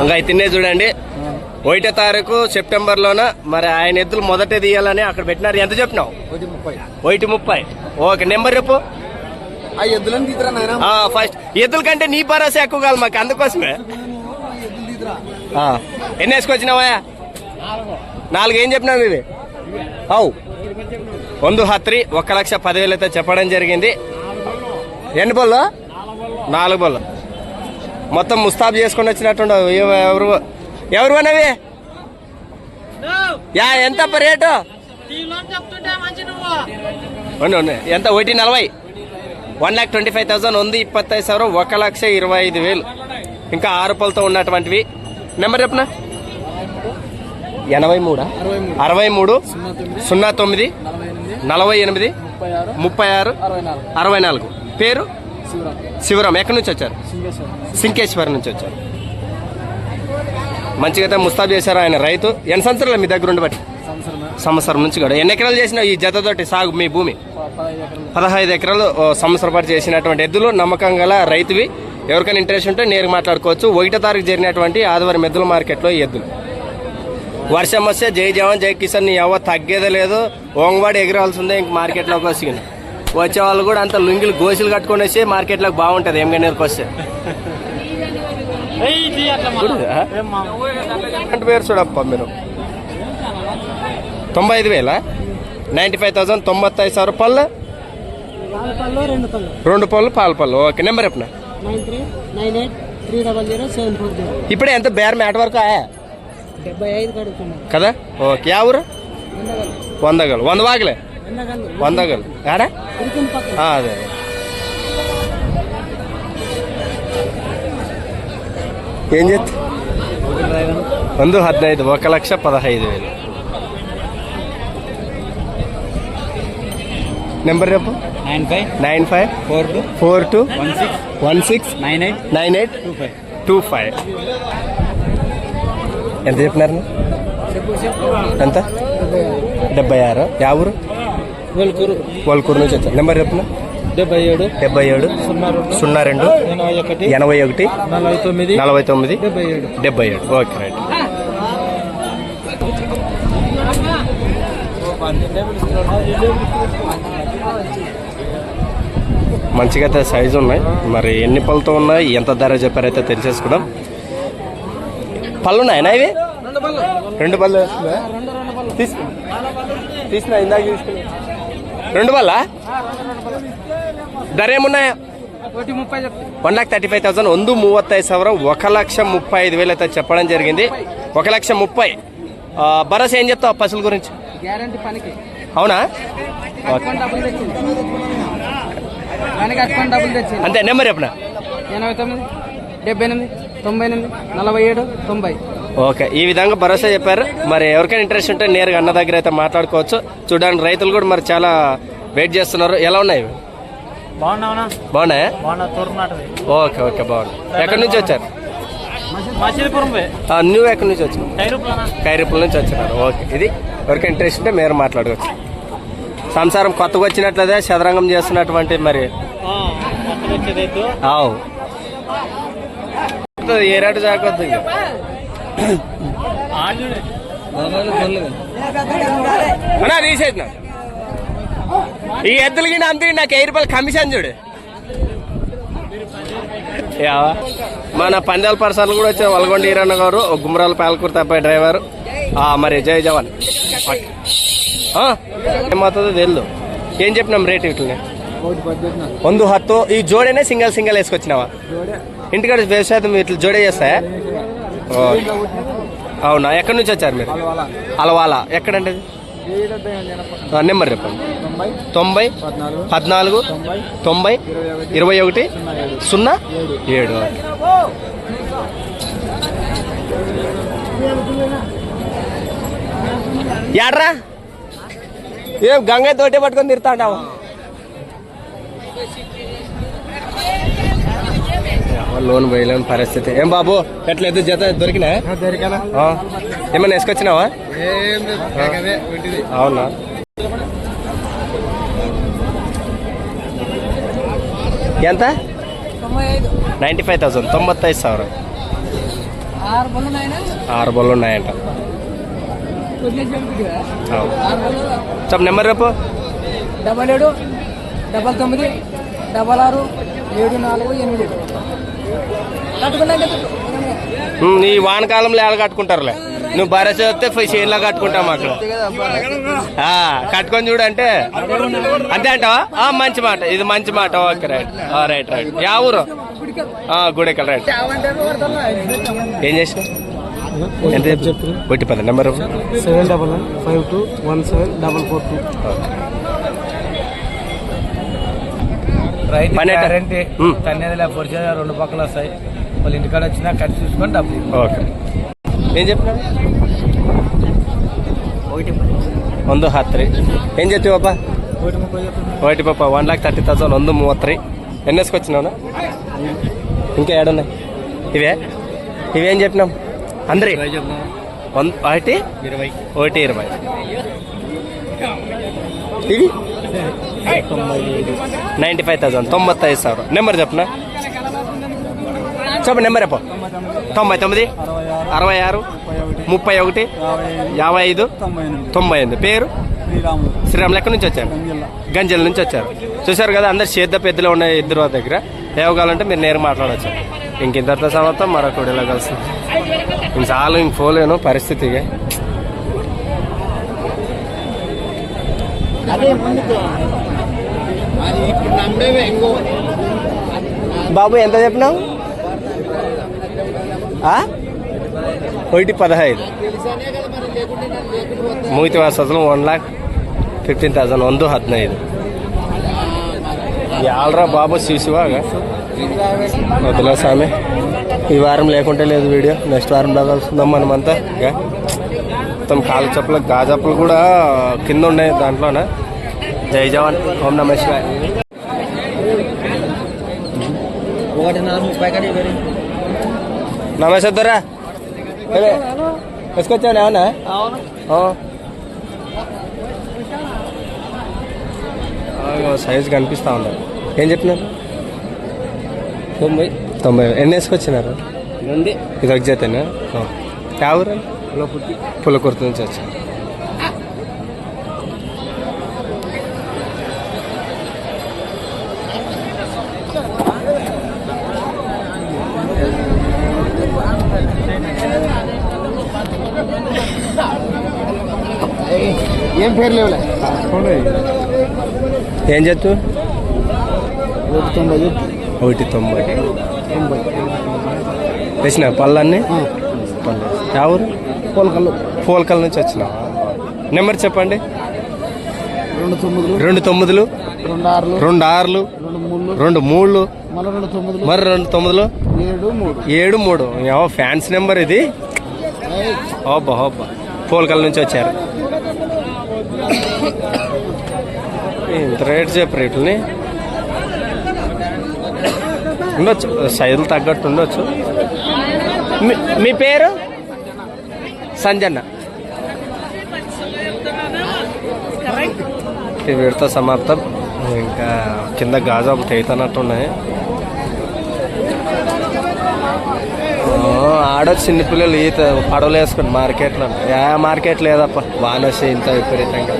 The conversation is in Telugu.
ఇంకా అవి తినే చూడండి. ఒకటో తారీఖు సెప్టెంబర్లోన మరి ఆయన ఎద్దులు మొదట తీయాలని అక్కడ పెట్టినారు. ఎంత చెప్పినావు? ఒకటి ముప్పై. ఓకే నెంబర్ చెప్పు. ఫస్ట్. ఎద్దుల కంటే నీ భరోసా ఎక్కువ కాదు మాకు అందుకోసమే. ఎన్ని వేసుకొచ్చినావా? నాలుగు. ఏం చెప్పినావు ఇవి? అవు ಒಂದು హత్రి ఒక లక్ష పదివేలు అయితే చెప్పడం జరిగింది. ఎన్ని బళ్ళు నాలుగు బళ్ళు మొత్తం ముస్తాబ్ చేసుకుని వచ్చినట్టుండ. ఎవరు ఎవరు అనేవి యా ఎంత రేటు? ఎంత? ఒకటి నలభై. One lakh twenty five thousand ఉంది ఇప్పత్తైదు సార్. ఒక లక్ష ఇరవై ఐదు వేలు. ఇంకా ఆరు పలతో ఉన్నటువంటివి. నెంబర్ చెప్పనా? ఎనభై మూడా? అరవై మూడు. సున్నా తొమ్మిది. నలభై ఎనిమిది. ముప్పై ఆరు. అరవై నాలుగు. పేరు? శివరాం ఎక్కడి నుంచి వచ్చారు? సింకేశ్వరం నుంచి వచ్చారు. మంచిగా అయితే ముస్తాబ్ చేశారు ఆయన రైతు. ఎన్ని సంవత్సరాలు మీ దగ్గర ఉండి బట్టి సంవత్సరం నుంచి కూడా. ఎన్ని ఎకరాలు చేసినావు ఈ జతతోటి సాగు మీ భూమి? పదహైదు ఎకరాలు. సంవత్సరం పాటు చేసినటువంటి ఎద్దులు నమ్మకం గల రైతువి. ఎవరికైనా ఇంట్రెస్ట్ ఉంటే నేరుగా మాట్లాడుకోవచ్చు. ఒకటో తారీఖు జరిగినటువంటి ఆదివారం ఎద్దుల మార్కెట్లో ఈ ఎద్దులు. వర్షం వస్తే జై జవాన్ జై కిసాన్ నీ ఎవ తగ్గేదే లేదు. ఓంగవాడి ఎగరాల్సిందే ఇంక మార్కెట్లోకి వచ్చి వచ్చే వాళ్ళు కూడా అంత లుంగిలు గోసులు కట్టుకొని వచ్చి మార్కెట్లోకి బాగుంటుంది. ఎంగనీర్కి వస్తే. పేరు చూడప్ప మీరు. తొంభై ఐదు వేలా? నైన్టీ ఫైవ్ థౌసండ్ తొంభై ఐదు సార్ పళ్ళు? రెండు పళ్ళు పాల పళ్ళు. ఓకే నెంబర్ ఎప్పుడు ఇప్పుడే ఎంత బేర్ మ్యాట్ వరకు ఆయా? కదా? ఓకే ఆ ఊరు? వందగలు వంద వాగలే ఎండగలు వందగలు ఆడా ఉరికిన పక్కన ఆ, అదే అదే. ఏం చేస్తా ಒಂದು ಹದಿನೈದು ఒక లక్ష పదహైదు వేలు నెంబర్ రేపు nine five nine five four two four two one six one six nine eight nine eight two five two five ఎంత చెప్పినారు చెప్పు చెప్పు ఎంత డెబ్బై ఆరు యా ఊరు వేలుకూరు. నుంచి వచ్చారు. నెంబర్ చెప్పిన డెబ్బై ఏడు. డెబ్బై ఏడు. సున్నా రెండు. సున్నా రెండు. ఎనభై ఒకటి. ఎనభై ఒకటి. నలభై తొమ్మిది. నలభై తొమ్మిది. డెబ్బై ఏడు. డెబ్బై ఏడు. Okay right. మంచిగా అయితే సైజు ఉన్నాయి. మరి ఎన్ని పళ్ళతో ఉన్నాయి? ఎంత ధర చెప్పారైతే తెలిసేసుకుందాం. పళ్ళు ఉన్నాయనా ఇవి రెండు పళ్ళు వేస్తుందా? తీసుకు. తీసిన ఇందాక తీసుకున్నా రెండు పళ్ళా ధర ఏమున్నాయా ఒకటి ముప్పై చెప్తా one lakh thirty five thousand ಒಂದು ಮೂವತ್ತೈದು ಸಾವಿರ ఒక లక్ష ముప్పై ఐదు వేలు అయితే చెప్పడం జరిగింది ఒక లక్ష ముప్పై ఆ, భరోసా ఏం చెప్తావు పశువుల గురించి గ్యారంటీ పనికి అవునా కట్టుకొని డబ్బులు తెచ్చింది పనికి కట్టుకొని డబ్బులు తెచ్చింది అంతే నెంబర్ చెప్పనా ఎనభై తొమ్మిది డెబ్బై ఎనిమిది తొంభై ఎనిమిది నలభై ఏడు తొంభై ఓకే. ఈ విధంగా భరోసా చెప్పారు. మరి ఎవరికైనా ఇంట్రెస్ట్ ఉంటే నేరుగా అన్న దగ్గర అయితే మాట్లాడుకోవచ్చు. చూడడానికి రైతులు కూడా మరి చాలా వెయిట్ చేస్తున్నారు. ఎలా ఉన్నాయి బాగున్నాయా? బాగున్నా ఓకే ఓకే బాగుంది ఎక్కడి నుంచి వచ్చారు? నువ్వు ఎక్కడి నుంచి వచ్చావు? ఖైరపుల నుంచి వచ్చినారు. ఓకే. ఇది ఎవరికి ఇంట్రెస్ట్ ఉంటే మీరు మాట్లాడవచ్చు సంసారం కొత్తగా వచ్చినట్లదే చదరంగం చేస్తున్నటువంటి మరి. ఏ రేటు జాగ్రత్త అన్నా తీసేసిన ఈ ఎద్దులకి అంతే నాకు వెయ్యి రూపాయలు కమిషన్ చూడు యావా మన పందాల పర్సన్లు కూడా వచ్చారు వల్గొండ ఈరన్న గారు ఒక గుమ్మరాల పాలకూరు తప్పాయి డ్రైవర్ ఆ, మరి జై జవాన్ ఆ, ఏమవుతుందో తెలియదు ఏం చెప్పినాం రేట్ ఇట్లనే ఒకటి పద్దెనిమిది ಒಂದು ಹತ್ತು ಈ ಜೋಡಿನೇ ಸಿಂಗಲ್ ಸಿಂಗಲ್ వేసుకొచ్చినావా ఇంటికాడ వ్యవసాయం ఇట్లా జోడే చేస్తాయా ఓ. అవునా? ఎక్కడి నుంచి వచ్చారు మీరు? అలవాల. అది? నెంబర్ చెప్పండి. తొంభై పద్నాలుగు తొంభై ఇరవై ఒకటి సున్నా ఏడు. ఓకే. ఏం గంగ తోటే పట్టుకొని తిరుతాండావు లోన్ పోయలేని పరిస్థితి. ఏం బాబు ఎట్లయితే జత దొరికినా? ఏమన్నా వేసుకొచ్చినావా? అవునా? ఎంత? నైంటీ ఫైవ్ థౌసండ్ తొంభై ఐదు సార్ ఆరు బొల్లు ఉన్నాయంట. చెప్ప నెంబర్ రేపు డబల్ ఏడు డబల్ తొమ్మిది డబల్ ఆరు ఏడు నాలుగు ఎనిమిది. ఈ వానకాలంలో ఎలా కట్టుకుంటారులే? నువ్వు భరోసా వస్తే చేనులో కట్టుకుంటాం అక్కడ. ఆ, కట్టుకొని చూడంటే అంతే అంటావా? ఆ, మంచి మాట. ఇది మంచి మాట. Okay right. Right right. Yeah ఊరు? ఆ, గుడెక్కల రైట్. ఏం చేసిన ఎంత కొట్టి పద number seven double one five two one seven double four two? Guarantee ఉమ్. తన్నేదిలే పొడిచేది రెండు పక్కలు వస్తాయి. వాళ్ళు ఇంటికాడ వచ్చినా కట్ చూసుకొని డబ్బులు ఓకే. ఏం చెప్పినారు ఒకటి ಒಂದು ಹತ್ತು ಏನು ಜೊತೆವಪ್ಪ ಒಯ್ಟಿ ಪಾಪ ಒನ್ ಲ್ಯಾಕ್ ತರ್ಟಿ ತೌಸಂಡ್ ಒಂದು ಮೂವತ್ತು ರೀ ಎನ್ ಎಸ್ಕೊಚ್ಚಿನವನ ఇంకా ఏడున్నాయి? ఇవే? ఇవేం చెప్పినాం? అందరి? ఒకటి? ఇరవై. ఒకటి ఇరవై. ఇవి? నైంటీ ఫైవ్ థౌసండ్ తొంభై ఐదు సార్ నెంబర్ చెప్పనా? చెప్ప నెంబర్ చెప్ప. తొంభై తొమ్మిది అరవై ఆరు ముప్పై ఒకటి యాభై ఐదు తొంభై ఎనిమిది. పేరు? శ్రీరామ్ లెక్క నుంచి వచ్చారు? గంజల నుంచి వచ్చారు. చూశారు కదా అందరు చేద్ద పెద్దలు ఉన్నాయి ఇద్దరు దగ్గర. ఏవో కావాలంటే మీరు నేరు మాట్లాడచ్చు. ఇంక ఇంతటితో సమాప్తం. మరొక ఇలా కలుస్తుంది ఇంక చాలు ఇంక పోలేను పరిస్థితిగా బాబు ఎంత చెప్పినావు? ఒకటి పదహైదు. ಮೂವತ್ತು ಸದನ వన్ లాక్ ఫిఫ్టీన్ ತೌಸಂಡ್ ಒಂದು హద్నైదు. యాలరా బాబు శిశువాగా వదిలే స్వామి. ఈ వారం లేకుంటే లేదు వీడియో. నెక్స్ట్ వారం లాగా వస్తుందాం మనమంతా. ఇక మొత్తం కాలు చెప్పులు గాజప్పులు కూడా కింద ఉన్నాయి దాంట్లోనే. జై జవాన్. ఓం నమ శివాయ. ఒకటి నాలుగు నమస్తే దొరా వేసుకొచ్చాను ఏమన్నా సైజ్ కనిపిస్తా ఉంది. ఏం చెప్పినారు? తొంభై. తొంభై. ఎన్ని వేసుకొచ్చినారు? ఇది ఒక జతేనా? ఎవరు? పులకుర్తి నుంచి వచ్చారు. ఏం పేరు లేవులే? ఏం చెప్తూ ఒకటి తొంభై ఒకటి తొంభై. వేసిన పళ్ళన్నీ? పళ్ళు ఎవరు పోలకల్లు. పోల్కల్ నుంచి వచ్చిన. నెంబర్ చెప్పండి. రెండు తొమ్మిదిలు. రెండు తొమ్మిదిలు. రెండు ఆరులు. రెండు ఆరులు. రెండు మూడు రెండు మూడులు మళ్ళీ రెండు తొమ్మిదిలు. మరి రెండు తొమ్మిదిలు? ఏడు మూడు. ఏడు మూడు. ఏవో ఫ్యాన్స్ నెంబర్ ఇది. ఓబ్బా ఓబ్బా పోల్కల్ నుంచి వచ్చారు. ఇంత రేట్ చెప్పు రేట్లని? ఉండొచ్చు. సైజులు తగ్గట్టు ఉండొచ్చు. మీ- మీ పేరు? సంజన్న. వీటితో వీడితో సమాప్తం. ఇంకా కింద గాజాబు ఒకటి అవుతున్నట్టున్నాయి ఆడొచ్చు చిన్నపిల్లలు ఈత పడవలు వేసుకోండి మార్కెట్లో ఏ మార్కెట్ లేదప్ప. వానొస్తే ఇంత విపరీతంగా.